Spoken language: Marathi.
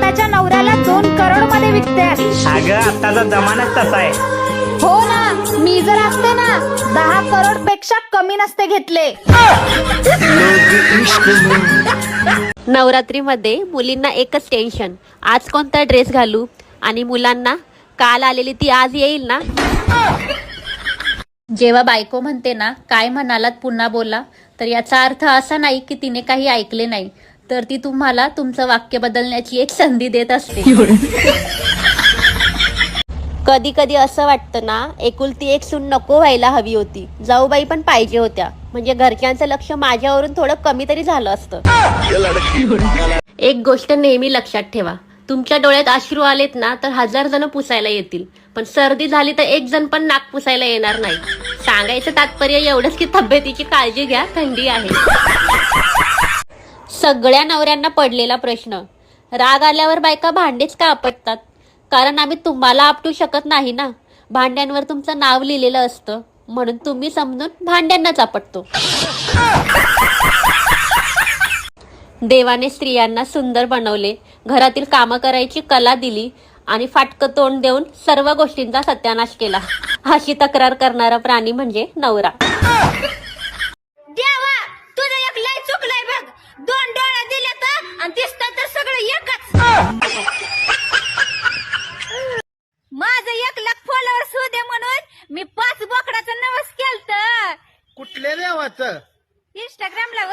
स्वतःच्या नवऱ्याला दोन करोडमध्ये विकते अगं आताचा जमानाच तसा आहे. हो ना मी जर असते ना दहा करोडपेक्षा कमी नसते घेतले. नवरात्रीमध्ये मुलींना एकच टेन्शन आज कोणता ड्रेस घालू? आणि मुलांना काल आलेली ती आज येईल ना? जेव्हा बायको म्हणते ना काय म्हणालात पुन्हा बोला. तर याचा अर्थ असा नाही की तिने काही ऐकले नाही. तर ती तुम्हाला तुमचं वाक्य बदलण्याची एक संधी देत असते. कधी कधी असं वाटतं ना एकुलती एक सून नको व्हायला हवी होती. जाऊबाई पण पाहिजे होत्या. म्हणजे घरच्यांचं लक्ष माझ्यावरून थोडं कमी तरी झालं असतं. एक गोष्ट नेहमी लक्षात ठेवा. तुमच्या डोळ्यात अश्रू आलेत ना तर हजार जण पुसायला येतील. पण सर्दी झाली तर एक जण पण नाक पुसायला येणार नाही. सांगायचं तात्पर्य एवढंच की तब्येतीची काळजी घ्या थंडी आहे. सगळ्या नवऱ्यांना पडलेला प्रश्न. राग आल्यावर बायका भांडेच का आपटतात? कारण आम्ही तुम्हाला आपटू शकत नाही ना? भांड्यांवर तुमचं नाव लिहिलेलं असतं. म्हणून तुम्ही समजून भांड्यांनाच आपटतो. देवाने स्त्रियांना सुंदर बनवले. घरातील कामं करायची कला दिली आणि फाटकं तोंड देऊन सर्व गोष्टींचा सत्यानाश केला. अशी तक्रार करणारा प्राणी म्हणजे नवरा. आणि दिसत तर सगळं एकच. माझं एक लाख फॉलोअर्स होते म्हणून मी पाच बोकडाचं नवस केलत. कुठल्या देवाचं? इंस्टाग्रामला व.